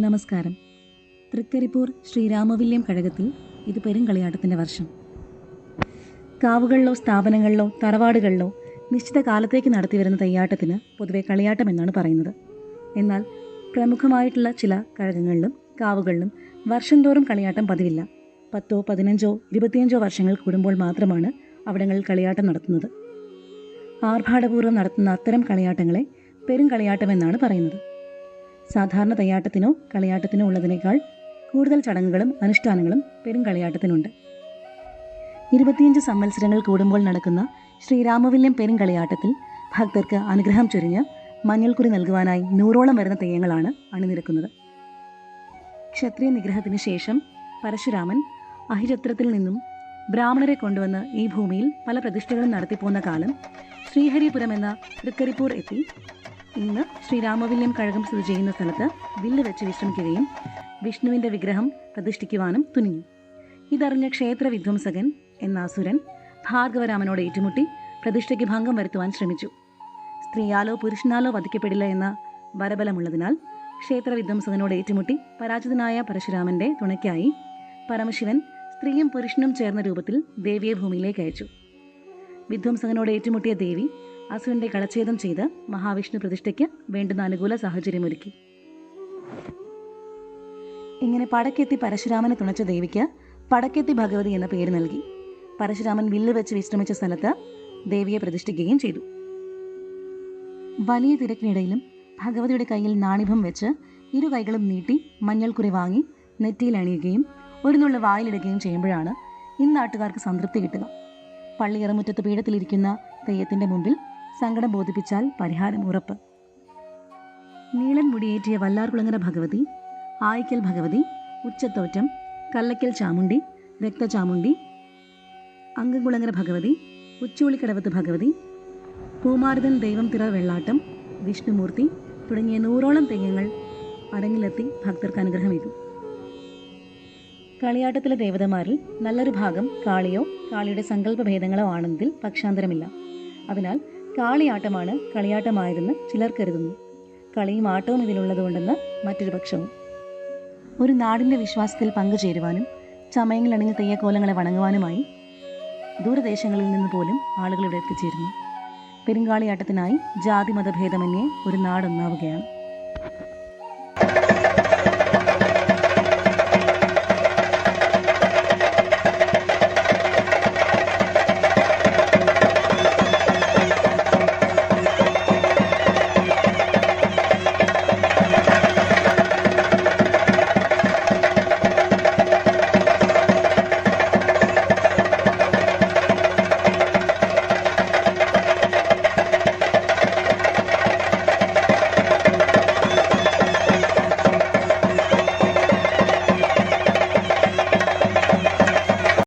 നമസ്കാരം. തൃക്കരിപ്പൂർ ശ്രീരാമവില്യം കഴകത്തിൽ ഇത് പെരുങ്കളിയാട്ടത്തിന്റെ വർഷം. കാവുകളിലോ സ്ഥാപനങ്ങളിലോ തറവാടുകളിലോ നിശ്ചിത കാലത്തേക്ക് നടത്തിവരുന്ന തെയ്യാട്ടത്തിന് പൊതുവെ കളിയാട്ടം എന്നാണ് പറയുന്നത്. എന്നാൽ പ്രമുഖമായിട്ടുള്ള ചില കഴകങ്ങളിലും കാവുകളിലും വർഷം തോറും കളിയാട്ടം പതിവില്ല. പത്തോ പതിനഞ്ചോ ഇരുപത്തിയഞ്ചോ വർഷങ്ങൾ കൂടുമ്പോൾ മാത്രമാണ് അവിടങ്ങളിൽ കളിയാട്ടം നടത്തുന്നത്. ആർഭാടപൂർവം നടത്തുന്ന അത്തരം കളിയാട്ടങ്ങളെ പെരുങ്കളിയാട്ടം എന്നാണ് പറയുന്നത്. സാധാരണ തയ്യാട്ടത്തിനോ കളിയാട്ടത്തിനോ ഉള്ളതിനേക്കാൾ കൂടുതൽ ചടങ്ങുകളും അനുഷ്ഠാനങ്ങളും പെരുങ്കളിയാട്ടത്തിനുണ്ട് ഇരുപത്തിയഞ്ച് സംവത്സരങ്ങൾ കൂടുമ്പോൾ നടക്കുന്ന ശ്രീരാമവില്യം പെരുങ്കളിയാട്ടത്തിൽ ഭക്തർക്ക് അനുഗ്രഹം ചൊരിഞ്ഞ് മഞ്ഞൾക്കുറി നൽകുവാനായി നൂറോളം വരുന്ന തെയ്യങ്ങളാണ് അണിനിരക്കുന്നത്. ക്ഷത്രിയ നിഗ്രഹത്തിന് ശേഷം പരശുരാമൻ അഹിചത്രത്തിൽ നിന്നും ബ്രാഹ്മണരെ കൊണ്ടുവന്ന് ഈ ഭൂമിയിൽ പല പ്രതിഷ്ഠകളും നടത്തിപ്പോന്ന കാലം ശ്രീഹരിപുരം എന്ന തൃക്കരിപ്പൂർ എത്തി. ഇന്ന് ശ്രീരാമവില്യം കഴകം സ്ഥിതി ചെയ്യുന്ന സ്ഥലത്ത് വില്ല് വെച്ച് വിശ്രമിക്കുകയും വിഷ്ണുവിന്റെ വിഗ്രഹം പ്രതിഷ്ഠിക്കുവാനും തുനിഞ്ഞു. ഇതറിഞ്ഞ ക്ഷേത്ര വിധ്വംസകൻ എന്ന അസുരൻ ഭാർഗവരാമനോട് ഏറ്റുമുട്ടി പ്രതിഷ്ഠയ്ക്ക് ഭംഗം വരുത്തുവാൻ ശ്രമിച്ചു. സ്ത്രീയാലോ പുരുഷനാലോ വധിക്കപ്പെടില്ല എന്ന വരബലമുള്ളതിനാൽ ക്ഷേത്ര വിധ്വംസകനോട് ഏറ്റുമുട്ടി പരാജിതനായ പരശുരാമന്റെ തുണയ്ക്കായി പരമശിവൻ സ്ത്രീയും പുരുഷനും ചേർന്ന രൂപത്തിൽ ദേവിയെ ഭൂമിയിലേക്ക് അയച്ചു. വിധ്വംസകനോട് ഏറ്റുമുട്ടിയ ദേവി അസുരന്റെ കളച്ഛേദം ചെയ്ത് മഹാവിഷ്ണു പ്രതിഷ്ഠയ്ക്ക് വേണ്ടുന്ന അനുകൂല സാഹചര്യമൊരുക്കി ഇങ്ങനെ പടക്കെത്തി പരശുരാമനെ തുണച്ച ദേവിക്ക് പടക്കെത്തി ഭഗവതി എന്ന പേര് നൽകി. പരശുരാമൻ വില്ല് വെച്ച് വിശ്രമിച്ച സ്ഥലത്ത് ദേവിയെ പ്രതിഷ്ഠിക്കുകയും ചെയ്തു. വലിയ തിരക്കിനിടയിലും ഭഗവതിയുടെ കയ്യിൽ നാണിഭം വെച്ച് ഇരു കൈകളും നീട്ടി മഞ്ഞൾക്കുറി വാങ്ങി നെറ്റിയിൽ അണിയുകയും ഒരു നുള്ള വായിലിടുകയും ചെയ്യുമ്പോഴാണ് ഇന്ന് നാട്ടുകാർക്ക് സംതൃപ്തി കിട്ടുക. പള്ളിയറമുറ്റത്ത് പീഠത്തിലിരിക്കുന്ന തെയ്യത്തിന്റെ മുമ്പിൽ സങ്കടം ബോധിപ്പിച്ചാൽ പരിഹാരം ഉറപ്പ്. നീളൻ മുടിയേറ്റിയ വല്ലാർകുളങ്ങര ഭഗവതി ആയിക്കൽ ഭഗവതി ഉച്ചത്തോറ്റം കല്ലക്കൽ ചാമുണ്ടി രക്തചാമുണ്ടി അങ്കംകുളങ്ങര ഭഗവതി ഉച്ചുവിളിക്കടവത്ത് ഭഗവതി പൂമാരുതൻ ദൈവം തിറ വെള്ളാട്ടം വിഷ്ണുമൂർത്തി തുടങ്ങിയ നൂറോളം തെയ്യങ്ങൾ അടങ്ങിലെത്തി ഭക്തർക്ക് അനുഗ്രഹമേകും. കളിയാട്ടത്തിലെ ദേവതമാരിൽ നല്ലൊരു ഭാഗം കാളിയോ കാളിയുടെ സങ്കല്പ ഭേദങ്ങളോ ആണെങ്കിൽ പക്ഷാന്തരമില്ല. അതിനാൽ കാളിയാട്ടമാണ് കളിയാട്ടമായതെന്ന് ചിലർ കരുതുന്നു. കളിയും ആട്ടവും ഇതിലുള്ളതുകൊണ്ടെന്ന് മറ്റൊരു പക്ഷവും. ഒരു നാടിന്റെ വിശ്വാസത്തിൽ പങ്കുചേരുവാനും ചമയങ്ങളണിഞ്ഞ തെയ്യക്കോലങ്ങളെ വണങ്ങുവാനുമായി ദൂരദേശങ്ങളിൽ നിന്ന് പോലും ആളുകൾ ഇവിടെ എത്തിച്ചേരുന്നു. പെരുങ്കാളിയാട്ടത്തിനായി ജാതി മതഭേദമന്യേ ഒരു നാടൊന്നാവുകയാണ്.